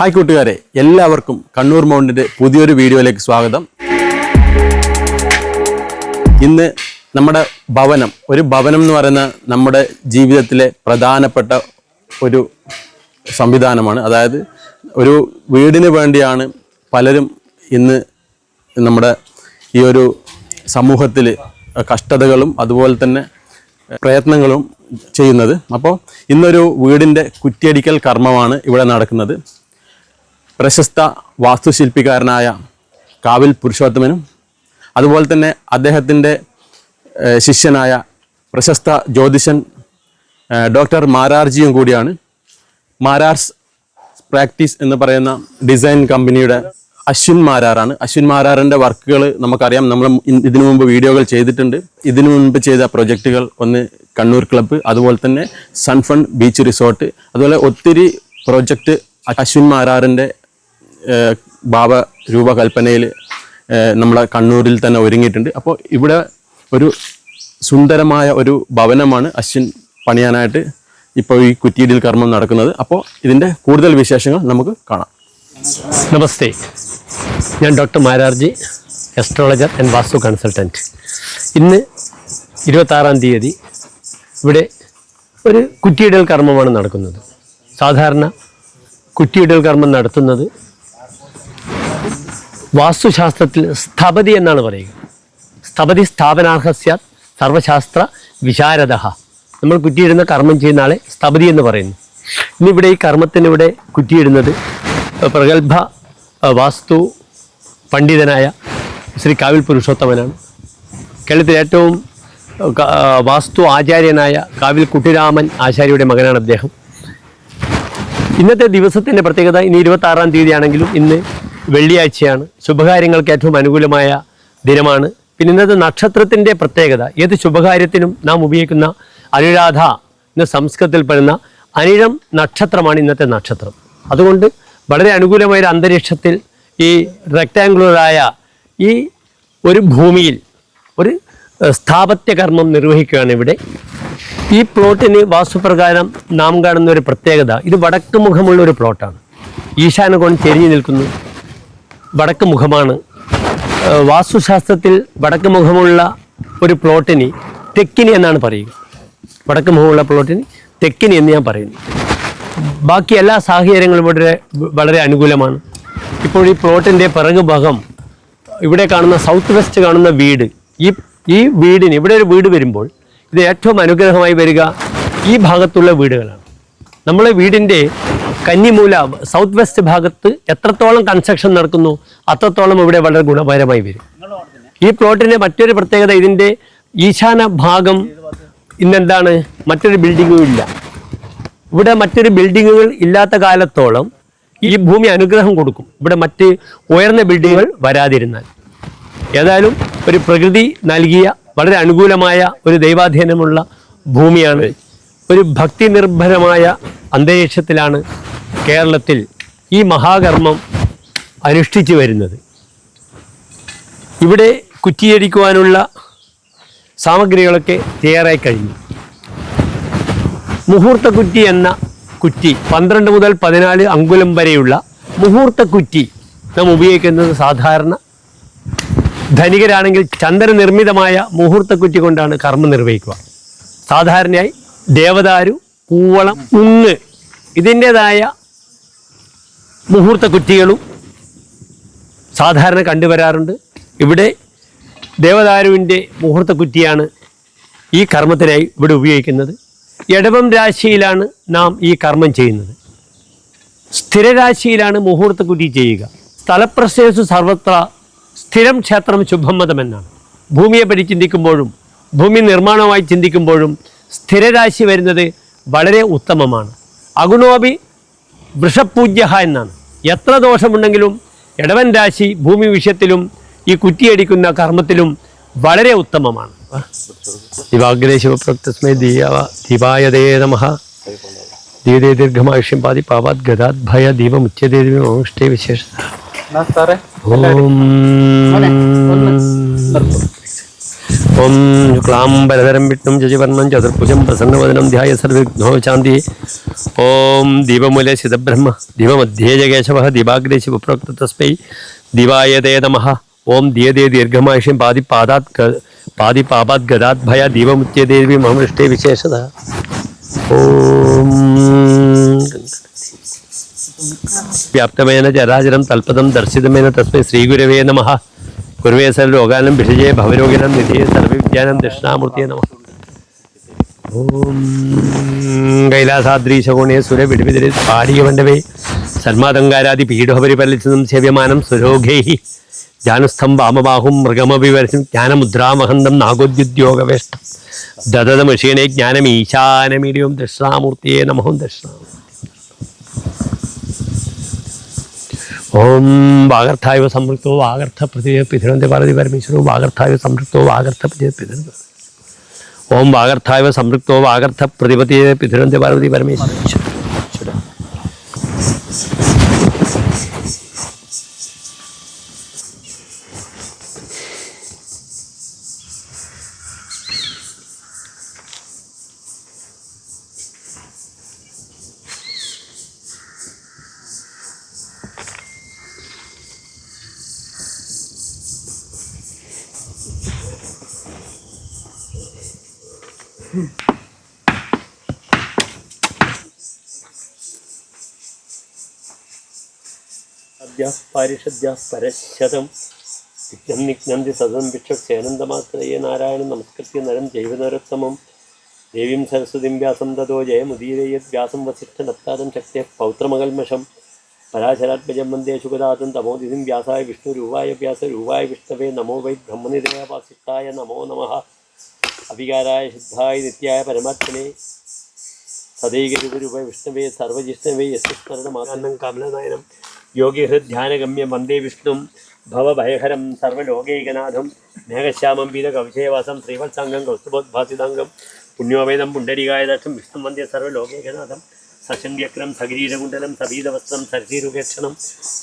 Hi കൂട്ടുകാരെ എല്ലാവർക്കും കണ്ണൂർ മൗണ്ടിന്റെ പുതിയൊരു വീഡിയോയിലേക്ക് സ്വാഗതം. ഇന്ന് നമ്മുടെ ഭവനം ഒരു ഭവനം എന്ന് പറയുന്ന നമ്മുടെ ജീവിതത്തിലെ പ്രധാനപ്പെട്ട ഒരു സംവിധാനമാണ്. അതായത് ഒരു വീടിന് വേണ്ടിയാണ് പലരും ഇന്ന് നമ്മുടെ ഈ ഒരു സമൂഹത്തിൽ കഷ്ടതകളും അതുപോലെ തന്നെ പ്രയത്നങ്ങളും ചെയ്യുന്നത്. അപ്പോൾ ഇന്നൊരു വീടിന്റെ കുറ്റിയടിക്കൽ കർമ്മമാണ് ഇവിടെ നടക്കുന്നത്. പ്രശസ്ത വാസ്തുശില്പിക്കാരനായ കാവിൽ പുരുഷോത്തമനും അതുപോലെ തന്നെ അദ്ദേഹത്തിന്റെ ശിഷ്യനായ പ്രശസ്ത ജ്യോതിഷൻ ഡോക്ടർ മാരാർജിയും കൂടിയാണ്. മാരാർസ് പ്രാക്ടീസ് എന്ന് പറയുന്ന ഡിസൈൻ കമ്പനിയുടെ അശ്വിൻ മാരാറാണ്. അശ്വിൻ മാരാറിന്റെ വർക്കുകൾ നമുക്കറിയാം. നമ്മൾ ഇതിനു മുമ്പ് വീഡിയോകൾ ചെയ്തിട്ടുണ്ട്. ഇതിനു മുമ്പ് ചെയ്ത പ്രൊജക്റ്റുകൾ ഒന്ന് കണ്ണൂർ ക്ലബ്ബ് അതുപോലെ തന്നെ സൺഫൺ ബീച്ച് റിസോർട്ട് അതുപോലെ ഒത്തിരി പ്രൊജക്റ്റ് അശ്വിൻ മാരാറിന്റെ ഭാവ രൂപകൽപ്പനയിൽ നമ്മുടെ കണ്ണൂരിൽ തന്നെ ഒരുങ്ങിയിട്ടുണ്ട്. അപ്പോൾ ഇവിടെ ഒരു സുന്ദരമായ ഒരു ഭവനമാണ് അശ്വിൻ പണിയാനായിട്ട് ഇപ്പോൾ ഈ കുറ്റിയിടിൽ കർമ്മം നടക്കുന്നത്. അപ്പോൾ ഇതിന്റെ കൂടുതൽ വിശേഷങ്ങൾ നമുക്ക് കാണാം. നമസ്തേ. ഞാൻ doctor Mararji astrologer and vastu consultant ഇന്ന് ഇരുപത്താറാം തീയതി ഇവിടെ ഒരു കുറ്റിയിടൽ കർമ്മമാണ് നടക്കുന്നത്. സാധാരണ കുറ്റിയിടൽ കർമ്മം നടത്തുന്നത് വാസ്തുശാസ്ത്രത്തിൽ സ്ഥപതി എന്നാണ് പറയുക. സ്ഥപതി സ്ഥാപനാർഹസ്യ സർവശാസ്ത്ര വിശാരദ നമ്മൾ കുറ്റിയിടുന്ന കർമ്മം ചെയ്യുന്ന ആളെ സ്ഥപതി എന്ന് പറയുന്നു. ഇന്നിവിടെ ഈ കർമ്മത്തിന് ഇവിടെ കുറ്റിയിടുന്നത് പ്രഗത്ഭ വാസ്തു പണ്ഡിതനായ ശ്രീ കാവിൽ പുരുഷോത്തമനാണ്. കേരളത്തിലെ ഏറ്റവും വാസ്തു ആചാര്യനായ കാവിൽ കുട്ടിരാമൻ ആചാര്യയുടെ മകനാണ് അദ്ദേഹം. ഇന്നത്തെ ദിവസത്തിന്റെ പ്രത്യേകത ഇനി ഇരുപത്തി ആറാം തീയതിയാണെങ്കിലും ഇന്ന് വെള്ളിയാഴ്ചയാണ്. ശുഭകാര്യങ്ങൾക്ക് ഏറ്റവും അനുകൂലമായ ദിനമാണ്. പിന്നെ ഇന്നത്തെ നക്ഷത്രത്തിന്റെ പ്രത്യേകത. ഏത് ശുഭകാര്യത്തിനും നാം ഉപയോഗിക്കുന്ന അനുരാധ എന്ന സംസ്കൃതത്തിൽ പെടുന്ന അനിഴം നക്ഷത്രമാണ് ഇന്നത്തെ നക്ഷത്രം. അതുകൊണ്ട് വളരെ അനുകൂലമായ ഒരു അന്തരീക്ഷത്തിൽ ഈ റെക്റ്റാങ്കുലറായ ഈ ഒരു ഭൂമിയിൽ ഒരു ഏഹ്, സ്ഥാപത്യ കർമ്മം നിർവഹിക്കുകയാണ് ഇവിടെ. ഈ പ്ലോട്ടിന് വാസ്തുപ്രകാരം നാം കാണുന്ന ഒരു പ്രത്യേകത. ഇത് വടക്ക് മുഖമുള്ള ഒരു പ്ലോട്ടാണ്. ഈശാനകോൺ ചെരിഞ്ഞു നിൽക്കുന്നു. വടക്ക് മുഖമാണ്. വാസ്തുശാസ്ത്രത്തിൽ വടക്ക് മുഖമുള്ള ഒരു പ്ലോട്ടിന് തെക്കിനി എന്നാണ് പറയുക. വടക്ക് മുഖമുള്ള പ്ലോട്ടിന് തെക്കിനി എന്ന് ഞാൻ പറയുന്നു. ബാക്കി എല്ലാ സാഹചര്യങ്ങളും വളരെ വളരെ അനുകൂലമാണ്. ഇപ്പോൾ ഈ പ്ലോട്ടിന്റെ പിറകു ഭാഗം ഇവിടെ കാണുന്ന സൗത്ത് വെസ്റ്റ് കാണുന്ന വീട്. ഈ ഈ വീടിന് ഇവിടെ ഒരു വീട് വരുമ്പോൾ ഇത് ഏറ്റവും അനുഗ്രഹമായി വരിക ഈ ഭാഗത്തുള്ള വീടുകളാണ്. നമ്മളെ വീടിന്റെ കന്നിമൂല സൗത്ത് വെസ്റ്റ് ഭാഗത്ത് എത്രത്തോളം കൺസ്ട്രക്ഷൻ നടക്കുന്നു അത്രത്തോളം ഇവിടെ വളരെ ഗുണപരമായി വരും. ഈ പ്ലോട്ടിന്റെ മറ്റൊരു പ്രത്യേകത ഇതിന്റെ ഈശാന ഭാഗം ഇന്നെന്താണ്? മറ്റൊരു ബിൽഡിങ്ങും ഇല്ല. ഇവിടെ മറ്റൊരു ബിൽഡിങ്ങുകൾ ഇല്ലാത്ത കാലത്തോളം ഈ ഭൂമി അനുഗ്രഹം കൊടുക്കും. ഇവിടെ മറ്റ് ഉയർന്ന ബിൽഡിങ്ങുകൾ വരാതിരുന്നാൽ. ഏതായാലും ഒരു പ്രകൃതി നൽകിയ വളരെ അനുകൂലമായ ഒരു ദൈവാധീനമുള്ള ഭൂമിയാണ്. ഒരു ഭക്തി നിർഭരമായ അന്തരീക്ഷത്തിലാണ് കേരളത്തിൽ ഈ മഹാകർമ്മം അനുഷ്ഠിച്ചു വരുന്നത്. ഇവിടെ കുറ്റിയടിക്കുവാനുള്ള സാമഗ്രികളൊക്കെ തയ്യാറായി കഴിഞ്ഞു. മുഹൂർത്ത കുറ്റി എന്ന കുറ്റി പന്ത്രണ്ട് മുതൽ പതിനാല് അങ്കുലം വരെയുള്ള മുഹൂർത്ത കുറ്റി നാം ഉപയോഗിക്കുന്നത് സാധാരണ ധനികരാണെങ്കിൽ ചന്ദ്ര നിർമ്മിതമായ മുഹൂർത്ത കുറ്റി കൊണ്ടാണ് കർമ്മം നിർവഹിക്കുക. സാധാരണയായി ദേവദാരു കൂവളം മുങ്ങ് ഇതിന്റെതായ മുഹൂർത്ത കുറ്റികളും സാധാരണ കണ്ടുവരാറുണ്ട്. ഇവിടെ ദേവദാരുവിന്റെ മുഹൂർത്ത കുറ്റിയാണ് ഈ കർമ്മത്തിനായി ഇവിടെ ഉപയോഗിക്കുന്നത്. ഇടവം രാശിയിലാണ് നാം ഈ കർമ്മം ചെയ്യുന്നത്. സ്ഥിരരാശിയിലാണ് മുഹൂർത്ത കുറ്റി ചെയ്യുക. സ്ഥലപ്രശേഷു സർവത്ര സ്ഥിരം ക്ഷേത്രം ശുഭമതമെന്നാണ്. ഭൂമിയെ പറ്റി ചിന്തിക്കുമ്പോഴും ഭൂമി നിർമ്മാണമായി ചിന്തിക്കുമ്പോഴും സ്ഥിരരാശി വരുന്നത് വളരെ ഉത്തമമാണ്. അഗുണോപി വൃഷപൂജ്യ എന്നാണ്. എത്ര ദോഷമുണ്ടെങ്കിലും ഇടവൻ രാശി ഭൂമി വിഷയത്തിലും ഈ കുറ്റിയടിക്കുന്ന കർമ്മത്തിലും വളരെ ഉത്തമമാണ്. ദിവാഗ്രേ ശിവപ്രക്തസ്മൈ ദീയവ ദീപായതേ നമ. ദീതേ ദീർഘമായുഷ്യം പാതി പാവാത് ഗതാത് ഭയ ദീപം ഓഷ്ടേ വിശേഷ. ഓം. ओम शुक्लांबरधरम विष्णु जजवर्णम चतुर्भुजम प्रसन्नवदनम ध्याय सर्वघ्नोचांति ओम दीपमूल सिद्धब्रह्म, दीपमध्ये जगेशव, दीपाग्रे शिवप्रोक्त तस्मै दिवायते नमः। ओम दीयते दीर्घमायुषिं पादि पादा पादि पापा गदा भया दीपमुच्य देवी महमृष्टे विशेषतः। ओम व्याप्तमेन चराचरं तल्पदं दर्शितमेन तस्म श्रीगुरव नमः। കുരുവേ സർവലോകാനം ഭിഷജേ ഭവരോഗിനം നിധിയെ സർവവിദ്യാനം ദക്ഷിണാമൂർത്തിയെ നമ. ഓം കൈലാസാദ്രീശകോണേ സുര വിടുവിതിരി പാടിയ മണ്ഡവേ സന്മാതങ്കാരാദി പീഠോപരിപലിച്ചതും സേവ്യമാനം സുരോഗൈ ജാനുസ്ഥം വാമബാഹും മൃഗമഭിവരസം ജ്ഞാനമുദ്രാമഹന്തം നാഗോദ്യുദ്യോഗവേഷ്ടം. ദദദമഷീണേ ജ്ഞാനം ഈശാനമീഡിയും ദക്ഷിണാമൂർത്തിയെ നമഹം ദക്ഷിണാമൂർത്തി ഓം വാഗർത്ഥായ സംവൃക്തോ വാഗർത്ഥ പ്രതിയ പിതൃന്തി പാർവതി പരമേശ്വരോ വാഗർത്ഥായ സംവൃക്തോ വാഗർത്ഥ പ്രതിയ പിതൃന്തി ഓം വാഗർത്ഥായ സംവൃക്തോ വാഗർത്ഥ പ്രതിപതിയെ പിതൃന്തി പാർവതി പരമേശ്വര പാരിഷദ്യ പരശതം വിഘ്നം നിഘ്നന്തി സദം വിക്ഷേനന്ദമാത്രയെ നാരായണൻ നമസ്കൃത്യ നരം ജൈവനരോത്തമം. ദേവീം സരസ്വതിം വ്യാസം തതോ ജയമുദീരയത് വ്യാസം വസിഷ്ഠനത്താദം ശക്തിയ പൗത്രമകൽമഷം. പരാശരാത്മജം വന്ദേ ശുഗദാതം തമോദിതിം വ്യാസായ വിഷ്ണുരൂപായ വ്യാസ രൂപായ വിഷ്ണവേ നമോ വൈ ബ്രഹ്മനിരയ വാസിഷ്ഠായ നമോ നമ. അവികാരായ ശുദ്ധായ നിത്യായ പരമാത്മനെ സദൈകരൂപ വിഷ്ണവേ സർവജിഷ്ണവേ യസ്മരണമാനം കമലനയനം. യോഗിഹൃദ്ധ്യാനഗമ്യം വന്ദേ വിഷ്ണു ഭവഭയഹരം സർവലോകൈകനാഥം മേഘശ്യാമം വീത കവിശയവാസം ശ്രീവത്സാംഗം കൗസ്തുഭോദ്ഭാസിതാംഗം പുണ്യോവേദം പുണ്ടരീകായ ദക്ഷം വിഷ്ണു വന്ദേ സർവലോകൈകനാഥം സശന്യക്രം സഗരീരകുണ്ടലം സബീതവസ്ത്രം സരസീരുപേക്ഷണം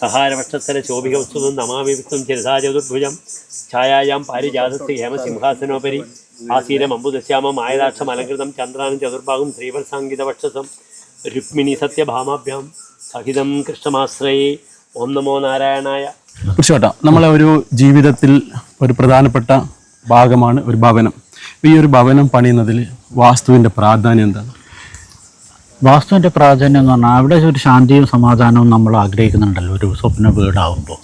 സഹാരവക്ഷസ്ഥല ശോഭികൗസ്തുതം നമാമി വിഷ്ണും ചിരസാചതുർഭുജം ഛായായാം പാരിജാതസ്യ ഹേമസിംഹാസനോപരി ആസീനം അമ്പുദശ്യാമം ആയതാക്ഷം അലങ്കൃതം ചന്ദ്രാനും ചതുർഭാഗം ശ്രീവത്സാങ്കിതവക്ഷസം രുക്മിണി സത്യഭാമാഭ്യാം സഹിതം കൃഷ്ണമാശ്രയേ ഓം നമോ നാരായണായ. തീർച്ചയായിട്ടും നമ്മളെ ഒരു ജീവിതത്തിൽ ഒരു പ്രധാനപ്പെട്ട ഭാഗമാണ് ഒരു ഭവനം. ഈ ഒരു ഭവനം പണിയുന്നതിൽ വാസ്തുവിന്റെ പ്രാധാന്യം എന്താണ്? വാസ്തുവിന്റെ പ്രാധാന്യം എന്ന് പറഞ്ഞാൽ അവിടെ ഒരു ശാന്തിയും സമാധാനവും നമ്മൾ ആഗ്രഹിക്കുന്നുണ്ടല്ലോ. ഒരു സ്വപ്ന വീടാവുമ്പോൾ.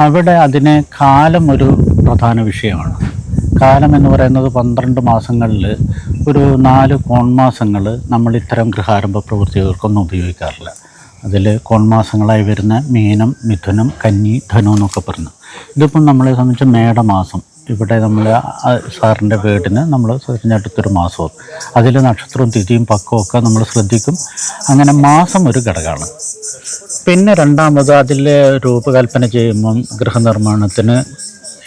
അവിടെ അതിനെ കാലം ഒരു പ്രധാന വിഷയമാണ്. കാലം എന്ന് പറയുന്നത് പന്ത്രണ്ട് മാസങ്ങളിൽ ഒരു നാല് കോൺമാസങ്ങൾ നമ്മൾ ഇത്തരം ഗൃഹാരംഭ പ്രവൃത്തികൾക്കൊന്നും ഉപയോഗിക്കാറില്ല. അതിൽ കോൺമാസങ്ങളായി വരുന്ന മീനം മിഥുനം കന്നി ധനു എന്നൊക്കെ പറഞ്ഞു ഇതിപ്പം നമ്മളെ സംബന്ധിച്ച് മേടമാസം. ഇവിടെ നമ്മൾ സാറിന്റെ വീടിന് നമ്മൾ തിരഞ്ഞെടുത്തൊരു മാസവും. അതിൽ നക്ഷത്രവും തിഥിയും പക്കവും ഒക്കെ നമ്മൾ ശ്രദ്ധിക്കും. അങ്ങനെ മാസം ഒരു ഘടകമാണ്. പിന്നെ രണ്ടാമത് അതിൽ രൂപകൽപ്പന ചെയ്യുമ്പം ഗൃഹനിർമ്മാണത്തിന്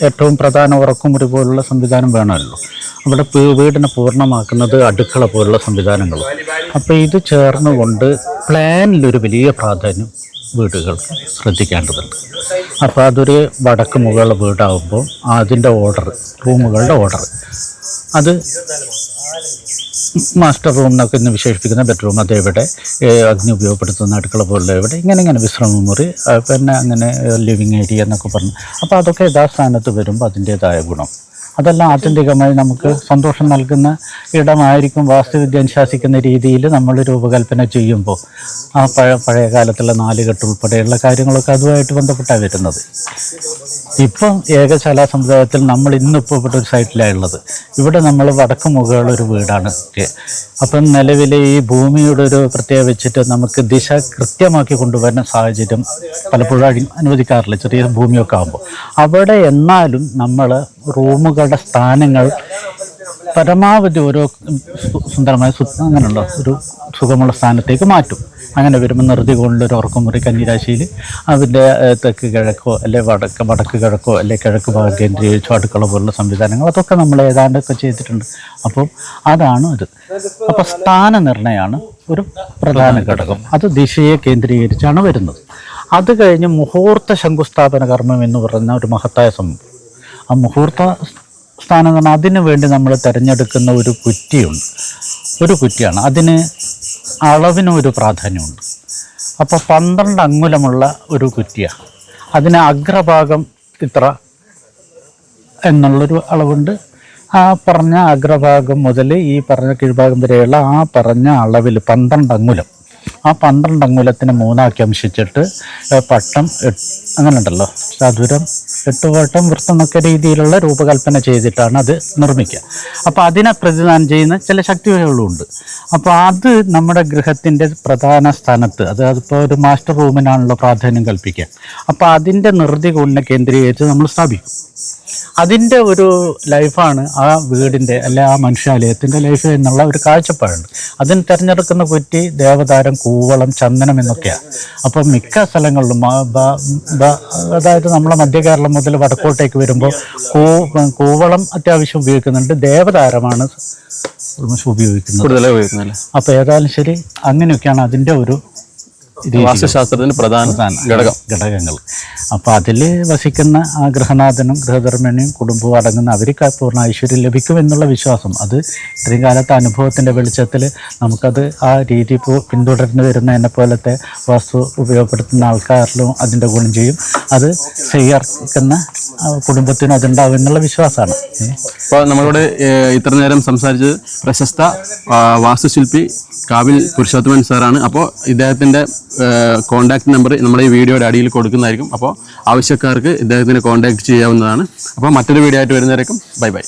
ഏറ്റവും പ്രധാന ഉറക്കുമുറി പോലുള്ള സംവിധാനം വേണമല്ലോ. അവിടെ വീടിനെ പൂർണമാക്കുന്നത് അടുക്കള പോലുള്ള സംവിധാനങ്ങളും. അപ്പോൾ ഇത് ചേർന്നുകൊണ്ട് പ്ലാനിലൊരു വലിയ പ്രാധാന്യം വീടുകൾ ശ്രദ്ധിക്കേണ്ടതുണ്ട്. അപ്പോൾ അതൊരു വടക്ക് മുകളിലെ വീടാകുമ്പോൾ അതിന്റെ ഓർഡർ റൂമുകളുടെ ഓർഡർ. അത് മാസ്റ്റർ റൂം എന്നൊക്കെ ഇന്ന് വിശേഷിപ്പിക്കുന്ന ബെഡ്റൂം അത് ഇവിടെ അഗ്നി ഉപയോഗപ്പെടുത്തുന്ന അടുക്കള പോലുള്ള എവിടെ ഇങ്ങനെ ഇങ്ങനെ വിശ്രമ മുറി പിന്നെ അങ്ങനെ ലിവിങ് ഏരിയ എന്നൊക്കെ പറഞ്ഞു. അപ്പോൾ അതൊക്കെ യഥാസ്ഥാനത്ത് വരുമ്പോൾ അതിന്റേതായ ഗുണം. അതെല്ലാം ആത്യന്തികമായി നമുക്ക് സന്തോഷം നൽകുന്ന ഇടമായിരിക്കും വാസ്തുവിദ്യ അനുശാസിക്കുന്ന രീതിയിൽ നമ്മൾ രൂപകൽപ്പന ചെയ്യുമ്പോൾ ആ പഴയ പഴയ കാലത്തുള്ള നാലുകെട്ട് ഉൾപ്പെടെയുള്ള കാര്യങ്ങളൊക്കെ അതുമായിട്ട് ബന്ധപ്പെട്ടാണ് വരുന്നത്. ഇപ്പം ഏകശാല സമുദായത്തിൽ നമ്മൾ ഇന്നിപ്പോൾ ഇവിടെ ഒരു സൈറ്റിലാണ് ഉള്ളത്. ഇവിടെ നമ്മൾ വടക്ക് മുഖമുള്ള ഒരു വീടാണ്. അപ്പം നിലവിലെ ഈ ഭൂമിയുടെ ഒരു പ്രത്യേകത വെച്ചിട്ട് നമുക്ക് ദിശ കൃത്യമാക്കി കൊണ്ടുവരുന്ന സാഹചര്യം പലപ്പോഴും അനുവദിക്കാറില്ല. ചെറിയ ഭൂമിയൊക്കെ ആകുമ്പോൾ അവിടെ എന്നാലും നമ്മൾ റൂമുകളുടെ സ്ഥാനങ്ങൾ പരമാവധി ഓരോ സുന്ദരമായ അങ്ങനെയുള്ള ഒരു സുഖമുള്ള സ്ഥാനത്തേക്ക് മാറ്റും. അങ്ങനെ വരുമ്പോൾ നിർത്തി കൊണ്ടൊരു ഉറക്കമുറി കന്നിരാശിയിൽ അതിന്റെ തെക്ക് കിഴക്കോ അല്ലെ വടക്ക് വടക്ക് കിഴക്കോ അല്ലെ കിഴക്ക് ഭാഗം കേന്ദ്രീകരിച്ചോ അടുക്കള പോലുള്ള സംവിധാനങ്ങൾ അതൊക്കെ നമ്മൾ ഏതാണ്ടൊക്കെ ചെയ്തിട്ടുണ്ട്. അപ്പം അതാണ് ഇത് അപ്പോൾ സ്ഥാന നിർണയമാണ് ഒരു പ്രധാന ഘടകം. അത് ദിശയെ കേന്ദ്രീകരിച്ചാണ് വരുന്നത്. അത് കഴിഞ്ഞ് മുഹൂർത്ത ശങ്കുസ്ഥാപന കർമ്മം എന്ന് പറയുന്ന ഒരു മഹത്തായ സംഭവം. ആ മുഹൂർത്ത സ്ഥാനം പറഞ്ഞാൽ അതിന് വേണ്ടി നമ്മൾ തിരഞ്ഞെടുക്കുന്ന ഒരു കുറ്റിയുണ്ട്. ഒരു കുറ്റിയാണ്. അതിന് അളവിനും ഒരു പ്രാധാന്യമുണ്ട്. അപ്പോൾ പന്ത്രണ്ട് അങ്കുലമുള്ള ഒരു കുറ്റിയാണ് അതിന് അഗ്രഭാഗം ഇത്ര എന്നുള്ളൊരു അളവുണ്ട്. ആ പറഞ്ഞ അഗ്രഭാഗം മുതൽ ഈ പറഞ്ഞ കീഴ്ഭാഗം വരെയുള്ള ആ പറഞ്ഞ അളവിൽ പന്ത്രണ്ട് അങ്കുലം. ആ പന്ത്രണ്ട് അങ്കുലത്തിന് മൂന്നാക്കി അംശിച്ചിട്ട് പട്ടം അങ്ങനെ ഉണ്ടല്ലോ ചതുരം എട്ട് വൃത്തമൊക്കെ രീതിയിലുള്ള രൂപകൽപ്പന ചെയ്തിട്ടാണ് അത് നിർമ്മിക്കുക. അപ്പോൾ അതിനെ പ്രതിദാനം ചെയ്യുന്ന ചില ശക്തികളും ഉണ്ട് അപ്പോൾ അത് നമ്മുടെ ഗൃഹത്തിന്റെ പ്രധാന സ്ഥാനത്ത് അതായത് അതിപ്പോൾ ഒരു മാസ്റ്റർ റൂമിനാണല്ലോ പ്രാധാന്യം കൽപ്പിക്കുക. അപ്പോൾ അതിന്റെ നിർദ്ദി കൊണ്ടിനെ കേന്ദ്രീകരിച്ച് നമ്മൾ സ്ഥാപിക്കും. അതിന്റെ ഒരു ലൈഫാണ് ആ വീടിന്റെ അല്ലെ ആ മനുഷ്യാലയത്തിന്റെ ലൈഫ് എന്നുള്ള ഒരു കാഴ്ചപ്പാടുണ്ട്. അതിന് തിരഞ്ഞെടുക്കുന്ന കുറ്റി ദേവതാരം കൂവളം ചന്ദനം എന്നൊക്കെയാണ്. അപ്പോൾ മിക്ക സ്ഥലങ്ങളിലും അതായത് നമ്മളെ മധ്യ കേരളം മുതൽ വടക്കോട്ടേക്ക് വരുമ്പോൾ കൂ കൂവളം അത്യാവശ്യം ഉപയോഗിക്കുന്നുണ്ട് ദേവതാരമാണ് ഉപയോഗിക്കുന്നത്. കൂടുതലായി ഉപയോഗിക്കുന്നത് അപ്പോൾ ഏതായാലും ശരി അങ്ങനെയൊക്കെയാണ് അതിന്റെ ഒരു രീതി വാസ്തുശാസ്ത്രത്തിന്റെ പ്രധാന ഘടകം. ഘടകങ്ങൾ. അപ്പോൾ അതിൽ വസിക്കുന്ന ആ ഗൃഹനാഥനും ഗൃഹധർമ്മിണിയും കുടുംബവും അടങ്ങുന്ന അവർക്ക് പൂർണ ഐശ്വര്യം ലഭിക്കും എന്നുള്ള വിശ്വാസം. അത് ഇത്രയും കാലത്തെ അനുഭവത്തിന്റെ വെളിച്ചത്തിൽ നമുക്കത് ആ രീതി പിന്തുടർന്ന് വരുന്ന എന്നെ പോലത്തെ വസ്തു ഉപയോഗപ്പെടുത്തുന്ന ആൾക്കാരിലും അതിന്റെ ഗുണം ചെയ്യും. അത് സ്വീകരിക്കുന്ന കുടുംബത്തിനും അതുണ്ടാവും എന്നുള്ള വിശ്വാസമാണ്. അപ്പോൾ നമ്മളിവിടെ ഏഹ്, ഇത്ര നേരം സംസാരിച്ചത് പ്രശസ്ത വാസ്തുശില്പി കാവിൽ പുരുഷോത്തമൻ സാറാണ്. അപ്പോൾ ഇദ്ദേഹത്തിന്റെ കോൺടാക്ട് നമ്പർ നമ്മുടെ ഈ വീഡിയോയുടെ അടിയിൽ കൊടുക്കുന്നതായിരിക്കും. അപ്പോൾ ആവശ്യക്കാർക്ക് ഇദ്ദേഹത്തിനെ കോണ്ടാക്ട് ചെയ്യാവുന്നതാണ്. അപ്പോൾ മറ്റൊരു വീഡിയോ ആയിട്ട് വരുന്നവരേക്കും ബൈ ബൈ